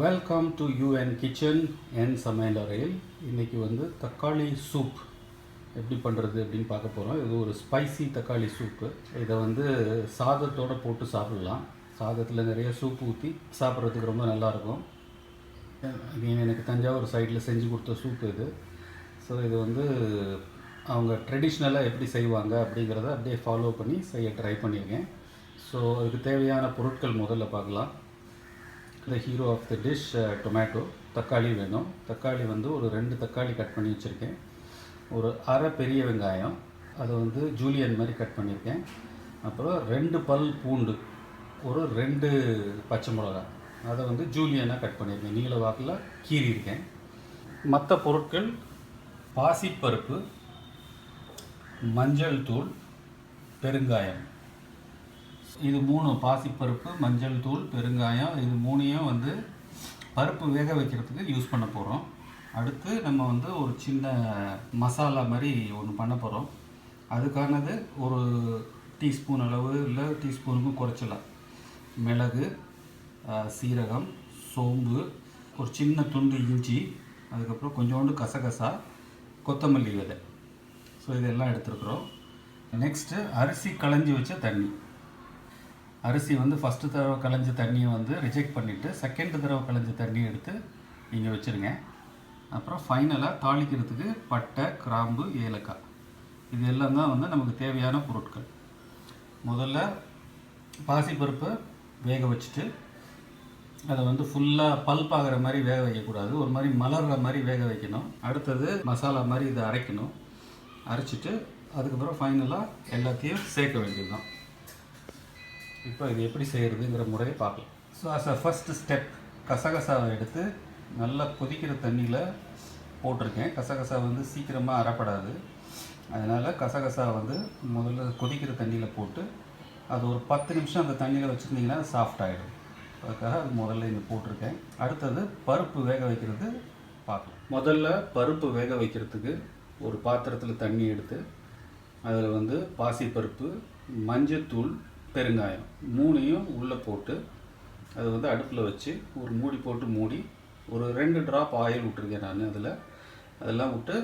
Welcome to UN kitchen என் சமையல் அறையில் இன்றைக்கி வந்து தக்காளி சூப் எப்படி பண்ணுறது அப்படின்னு பார்க்க போகிறோம் இது ஒரு ஸ்பைசி தக்காளி சூப்பு இதை வந்து சாதத்தோடு போட்டு சாப்பிடலாம். சாதத்தில் நிறைய சூப் ஊற்றி சாப்பிட்றதுக்கு ரொம்ப நல்லாயிருக்கும் நீங்கள் எனக்கு தஞ்சாவூர் சைடில் செஞ்சு கொடுத்த சூப் இது. ஸோ இது வந்து அவங்க ட்ரெடிஷ்னலாக எப்படி செய்வாங்க அப்படிங்கிறத அப்படியே ஃபாலோ பண்ணி செய்ய ட்ரை பண்ணியிருக்கேன். ஸோ அதுக்கு தேவையான பொருட்கள் முதல்ல பார்க்கலாம். The hero of the dish tomato தக்காளி வேணும். தக்காளி வந்து ஒரு ரெண்டு தக்காளி கட் பண்ணி வச்சுருக்கேன். ஒரு அரை பெரிய வெங்காயம் அதை வந்து ஜூலியன் மாதிரி கட் பண்ணியிருக்கேன். அப்புறம் ரெண்டு பல் பூண்டு ஒரு ரெண்டு பச்சை மிளகா. அதை வந்து ஜூலியனாக கட் பண்ணியிருக்கேன். நீல வாக்கில் கீறியிருக்கேன் மற்ற பொருட்கள் பாசிப்பருப்பு மஞ்சள் தூள் பெருங்காயம். இது மூணு பாசிப்பருப்பு மஞ்சள் தூள் பெருங்காயம். இது மூணையும் வந்து பருப்பு வேக வைக்கிறதுக்கு யூஸ் பண்ண போகிறோம் அடுத்து நம்ம வந்து ஒரு சின்ன மசாலா மாதிரி ஒன்று பண்ண போகிறோம் அதுக்கானது ஒரு டீஸ்பூன் அளவு இல்லை டீஸ்பூனுக்கும் குறைச்சலாம் மிளகு சீரகம் சோம்பு ஒரு சின்ன துண்டு இஞ்சி அதுக்கப்புறம் கொஞ்சோண்டு கசகசா கொத்தமல்லி விதை. ஸோ இதெல்லாம் எடுத்துருக்குறோம். நெக்ஸ்ட்டு அரிசி களைஞ்சி வச்ச தண்ணி. அரிசி வந்து ஃபஸ்ட்டு தடவை களைஞ்ச தண்ணியை வந்து ரிஜெக்ட் பண்ணிவிட்டு செகண்ட் தடவை களைஞ்ச தண்ணியை எடுத்து இங்கே வச்சுருங்க. அப்புறம் ஃபைனலாக தாளிக்கிறதுக்கு பட்டை கிராம்பு ஏலக்காய். இது எல்லாம் தான் வந்து நமக்கு தேவையான பொருட்கள். முதல்ல பாசிப்பருப்பை வேக வச்சுட்டு அதை வந்து ஃபுல்லாக பல்ப் ஆகிற மாதிரி வேக வைக்கக்கூடாது. ஒரு மாதிரி மலர்ற மாதிரி வேக வைக்கணும். அடுத்தது மசாலா மாதிரி இதை அரைக்கணும். அரைச்சிட்டு அதுக்கப்புறம் ஃபைனலாக எல்லாத்தையும் சேர்க்க வேண்டியதுதான். இப்போ இது எப்படி செய்கிறதுங்கிற முறையை பார்க்கலாம். So as a first step கசகசாவை எடுத்து நல்லா கொதிக்கிற தண்ணியில் போட்டிருக்கேன். கசகசா வந்து சீக்கிரமாக அறப்படாது. அதனால் கசகசா வந்து முதல்ல கொதிக்கிற தண்ணியில் போட்டு அது ஒரு பத்து நிமிஷம் அந்த தண்ணியில் வச்சுருந்தீங்கன்னா அது சாஃப்ட் ஆகிடும் அதுக்காக அது முதல்ல இங்கே போட்டிருக்கேன். அடுத்தது பருப்பு வேக வைக்கிறது பார்க்கலாம். முதல்ல பருப்பு வேக வைக்கிறதுக்கு ஒரு பாத்திரத்தில் தண்ணி எடுத்து அதில் வந்து பாசிப்பருப்பு மஞ்சத்தூள் பெருங்காயம் மூணையும் உள்ளே போட்டு அதை வந்து அடுப்பில் வச்சு ஒரு மூடி போட்டு மூடி ஒரு ரெண்டு ட்ராப் ஆயில் விட்டுருக்கேன் நான் அதில். அதெல்லாம் விட்டு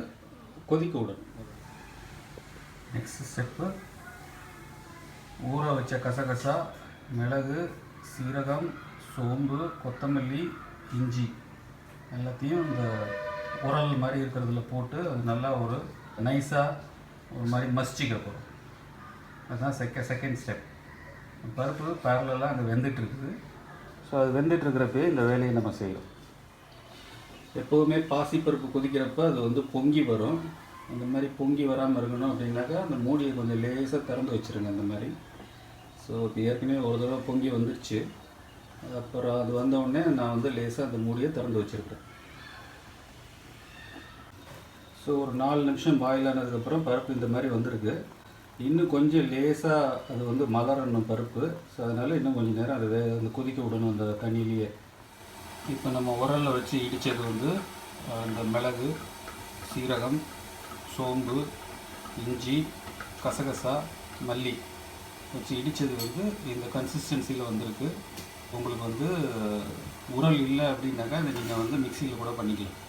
கொதிக்க விடணும். நெக்ஸ்ட் ஸ்டெப்பு ஊற வச்ச கசகசா மிளகு சீரகம் சோம்பு கொத்தமல்லி இஞ்சி எல்லாத்தையும் இந்த உரல் மாதிரி இருக்கிறதுல போட்டு அது நல்லா ஒரு நைஸாக ஒரு மாதிரி மசிச்சிக்க போகிறோம் அதுதான் செக்க செகண்ட் ஸ்டெப் பருப்பு பேரலாக அங்கே வெந்துட்டுருக்குது. ஸோ அது வெந்துட்டுருக்கிறப்பே இந்த வேலையை நம்ம செய்யணும் எப்போதுமே பாசிப்பருப்பு கொதிக்கிறப்ப அது வந்து பொங்கி வரும். அந்த மாதிரி பொங்கி வராமல் இருக்கணும் அப்படின்னாக்கா அந்த மூடியை கொஞ்சம் லேசாக திறந்து வச்சுருங்க அந்த மாதிரி. ஸோ இப்போ ஏற்கனவே ஒரு தடவை பொங்கி வந்துடுச்சு அப்புறம் அது வந்தவுடனே நான் வந்து லேசாக அந்த மூடியை திறந்து வச்சுருக்கேன் ஸோ ஒரு நாலு நிமிஷம் பாயில் ஆனதுக்கப்புறம் பருப்பு இந்த மாதிரி வந்திருக்கு. இன்னும் கொஞ்சம் லேசாக அது வந்து மலரணும் பருப்பு. ஸோ அதனால் இன்னும் கொஞ்சம் நேரம் அதை வே அந்த கொதிக்க விடணும் அந்த தண்ணியிலேயே. இப்போ நம்ம உரலில் வச்சு இடித்தது வந்து அந்த இந்த மிளகு சீரகம் சோம்பு இஞ்சி கசகசா மல்லி வச்சு இடித்தது வந்து இந்த கன்சிஸ்டன்சியில் வந்திருக்கு. உங்களுக்கு வந்து உரல் இல்லை அப்படின்னாக்கா இதை நீங்கள் வந்து மிக்சியில் கூட பண்ணிக்கலாம்.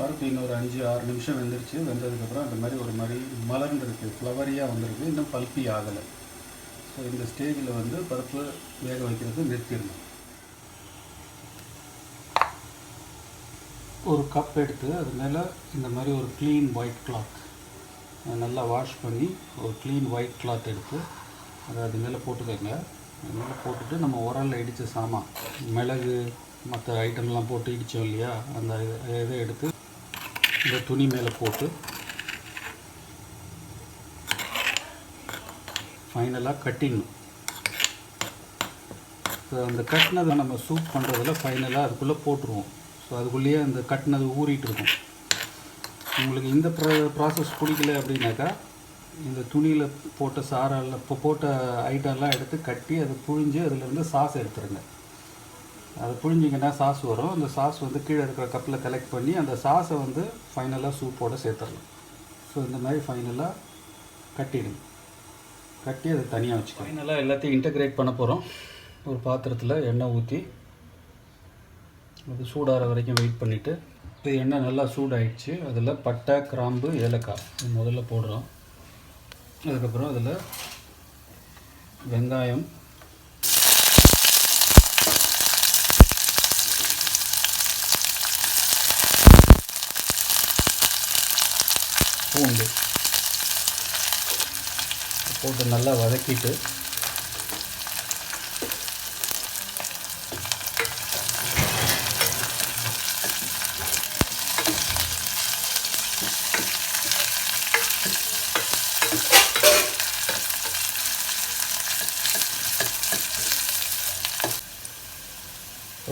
பருப்பு இன்னொரு அஞ்சு ஆறு நிமிஷம் வெந்துருச்சு. வெந்ததுக்கப்புறம் அந்த மாதிரி ஒரு மாதிரி மலர்ந்துருக்கு ஃப்ளவரியாக வந்திருக்கு. இன்னும் பல்பி ஆகலை. ஸோ இந்த ஸ்டேஜில் வந்து பருப்பு வேக வைக்கிறது நிறுத்திடணும். ஒரு கப் எடுத்து அது மேலே இந்த மாதிரி ஒரு க்ளீன் ஒயிட் கிளாத் நல்லா வாஷ் பண்ணி ஒரு க்ளீன் ஒயிட் கிளாத் எடுத்து அதை அது மேலே போட்டுக்கோங்க. அது மேலே போட்டுட்டு நம்ம உரலில் இடித்த சாமான் மிளகு மற்ற ஐட்டம்லாம் போட்டு இடித்தோம் இல்லையா? அந்த இதை- இதை எடுத்து இந்த துணி மேலே போட்டு ஃபைனலாக கட்டிடணும். ஸோ அந்த கட்டினதை நம்ம சூப் பண்ணுறதில் ஃபைனலாக அதுக்குள்ளே போட்டுருவோம். ஸோ அதுக்குள்ளேயே அந்த கட்டினது ஊறிட்டு இருக்கும். உங்களுக்கு இந்த ப்ரா ப்ராசஸ் பிடிக்கல அப்படின்னாக்கா இந்த துணியில் போட்ட சாரால் இப்போ போட்ட ஐட்டம்லாம் எடுத்து கட்டி அதை புழிஞ்சு அதிலேருந்து சாஸ் எடுத்துருங்க. அதை புழிஞ்சிங்கன்னா சாஸ் வரும். அந்த சாஸ் வந்து கீழே இருக்கிற கப்பில் கலெக்ட் பண்ணி அந்த சாஸை வந்து ஃபைனலாக சூப்போடு சேர்த்துடலாம். ஸோ இந்த மாதிரி ஃபைனலாக கட்டிடுங்க கட்டி அதை தனியாக வச்சுக்கோ ஃபைனலாக எல்லாத்தையும் இன்டகிரேட் பண்ண போகிறோம் ஒரு பாத்திரத்தில் எண்ணெய் ஊற்றி அது சூடாகிற வரைக்கும் வெயிட் பண்ணிவிட்டு இது எண்ணெய் நல்லா சூடாயிடுச்சு. அதில் பட்டை கிராம்பு ஏலக்காய் முதல்ல போடுறோம். அதுக்கப்புறம் அதில் வெங்காயம் பூண்டு. போட்டு நல்லா வதக்கிட்டு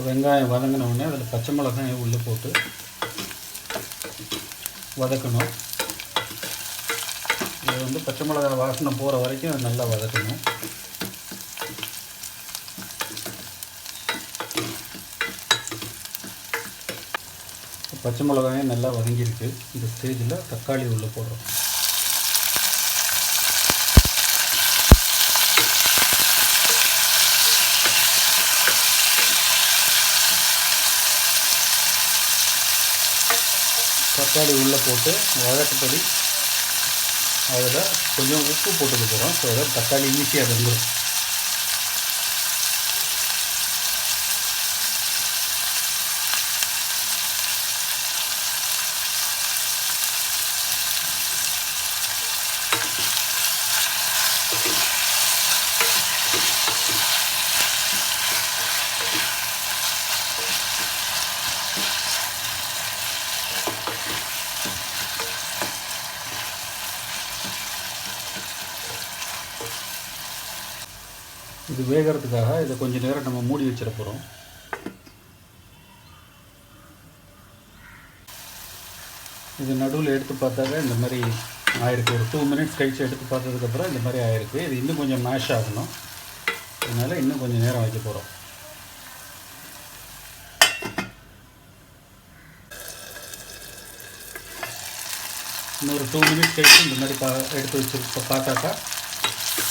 வெங்காயம் வதங்கின உடனே அதில் பச்சை மிளகாய் உள்ளே போட்டு வதக்கணும். இது வந்து பச்சை மிளகாய் வாசனை போகிற வரைக்கும் நல்லா வதக்கணும். பச்சை மிளகாயும் நல்லா வதங்கியிருக்கு. இந்த ஸ்டேஜில் தக்காளி உள்ளே போடுறோம். தக்காளி உள்ளே போட்டு வழக்கப்படி அதில் கொஞ்சம் உப்பு போட்டுக்க போகிறோம். ஸோ அதை தக்காளி ஈஸியாக வந்துடும் இது வேகிறதுக்காக இதை கொஞ்சம் நேரம் நம்ம மூடி வச்சிட போகிறோம் இது நடுவில் எடுத்து பார்த்தாக்க இந்த மாதிரி ஆயிருக்கு. ஒரு டூ மினிட்ஸ் கழித்து எடுத்து பார்த்ததுக்கப்புறம் இந்த மாதிரி ஆயிருக்கு. இது இன்னும் கொஞ்சம் மேஷ் ஆகணும். அதனால் இன்னும் கொஞ்சம் நேரம் வைக்க போகிறோம் இன்னொரு டூ மினிட்ஸ் கழித்து இந்த மாதிரி பா எடுத்து வச்சு பார்த்தாக்கா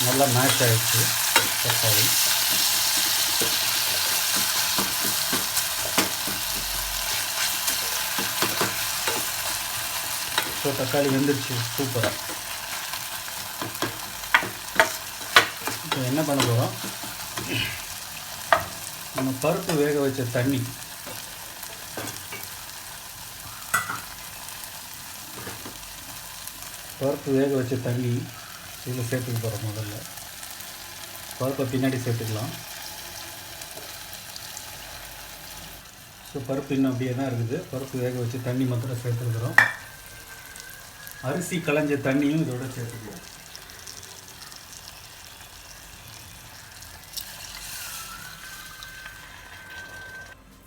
நல்லா மேஷ் ஆகிடுச்சு தக்காளி. ஸோ தக்காளி வெந்துருச்சு சூப்பராக இப்போ என்ன பண்ண போகிறோம் நம்ம பருப்பு வேக வச்ச தண்ணி. பருப்பு வேக வச்ச தண்ணி இதில் சேர்த்துக்க போகிறோம் முதல்ல. பருப்பை பின்னாடி சேர்த்துக்கலாம். ஸோ பருப்பு இன்னும் அப்படியே தான் இருக்குது. பருப்பு வேக வச்சு தண்ணி மாத்திரம் சேர்த்துருக்குறோம். அரிசி களைஞ்ச தண்ணியும் இதோட சேர்த்துக்குவோம்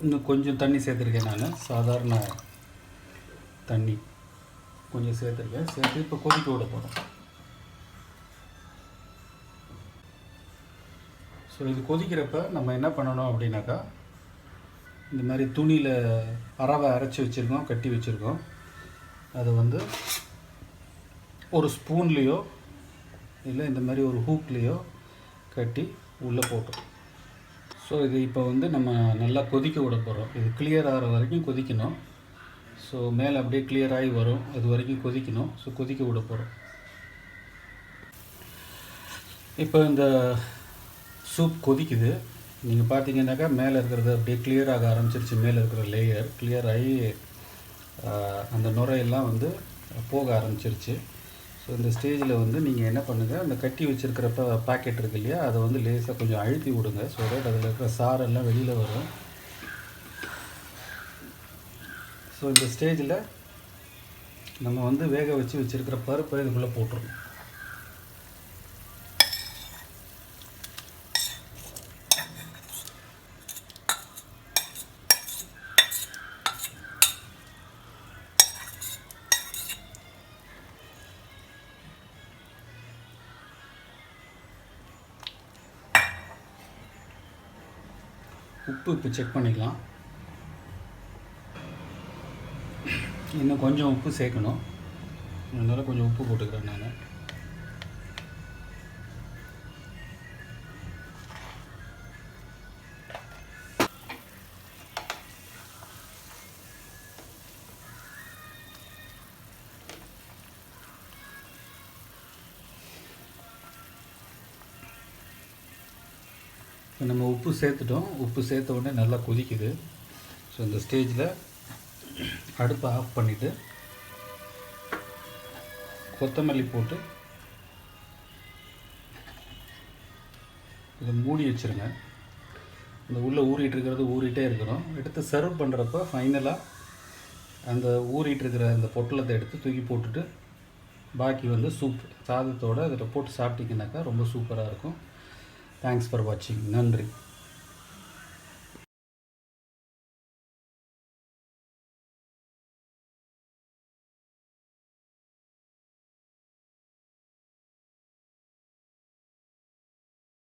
இன்னும் கொஞ்சம் தண்ணி சேர்த்துருக்கேன் நான். சாதாரண தண்ணி கொஞ்சம் சேர்த்துருக்கேன். சேர்த்து இப்போ கொதிக்க விட போகிறோம் ஸோ இது கொதிக்கிறப்ப நம்ம என்ன பண்ணணும் அப்படின்னாக்கா இந்த மாதிரி துணியில் அரவை அரைச்சி வச்சுருக்கோம் கட்டி வச்சுருக்கோம். அதை வந்து ஒரு ஸ்பூன்லேயோ இல்லை இந்த மாதிரி ஒரு ஹூக்லேயோ கட்டி உள்ளே போட்டோம். ஸோ இது இப்போ வந்து நம்ம நல்லா கொதிக்க விட போகிறோம் இது கிளியர் ஆகிற வரைக்கும் கொதிக்கணும். ஸோ மேலே அப்படியே கிளியர் ஆகி வரும். அது வரைக்கும் கொதிக்கணும். ஸோ கொதிக்க விட போகிறோம் இப்போ இந்த சூப் கொதிக்குது. நீங்கள் பார்த்தீங்கன்னாக்கா மேலே இருக்கிறது அப்படியே clear ஆக ஆரம்பிச்சிருச்சு. மேலே இருக்கிற லேயர் கிளியர் ஆகி அந்த நுரையெல்லாம் வந்து போக ஆரம்பிச்சிருச்சு. ஸோ இந்த ஸ்டேஜில் வந்து நீங்கள் என்ன பண்ணுங்கள் அந்த கட்டி வச்சுருக்கிற பாக்கெட் இருக்கு இல்லையா அதை வந்து லேசாக கொஞ்சம் அழுத்தி விடுங்க ஸோ தட் அதில் இருக்கிற சாரெல்லாம் வெளியில் வரும். ஸோ இந்த ஸ்டேஜில் நம்ம வந்து வேக வச்சு வச்சுருக்கிற பருப்பை இதுக்குள்ளே போட்டுருவோம் உப்பு இப்போ செக் பண்ணிக்கலாம். இன்னும் கொஞ்சம் உப்பு சேர்க்கணும். அதனால் கொஞ்சம் உப்பு போட்டுக்கிறேன் நான். இப்போ நம்ம உப்பு சேர்த்துட்டோம். உப்பு சேர்த்த உடனே நல்லா கொதிக்குது. ஸோ இந்த ஸ்டேஜில் அடுப்பை ஆஃப் பண்ணிவிட்டு கொத்தமல்லி போட்டு இதை மூடி வச்சுருங்க. இந்த உள்ளே ஊறிட்டு இருக்கிறது ஊறிட்டே இருக்கிறோம் எடுத்து சர்வ் பண்ணுறப்ப ஃபைனலாக அந்த ஊறிட்டு இருக்கிற அந்த பொட்டலத்தை எடுத்து தூக்கி போட்டுட்டு பாக்கி வந்து சூப் சாதத்தோடு அதில் போட்டு சாப்பிட்டீங்கன்னாக்கா ரொம்ப சூப்பராக இருக்கும். தேங்க்ஸ் ஃபார் வாட்சிங் நன்றி.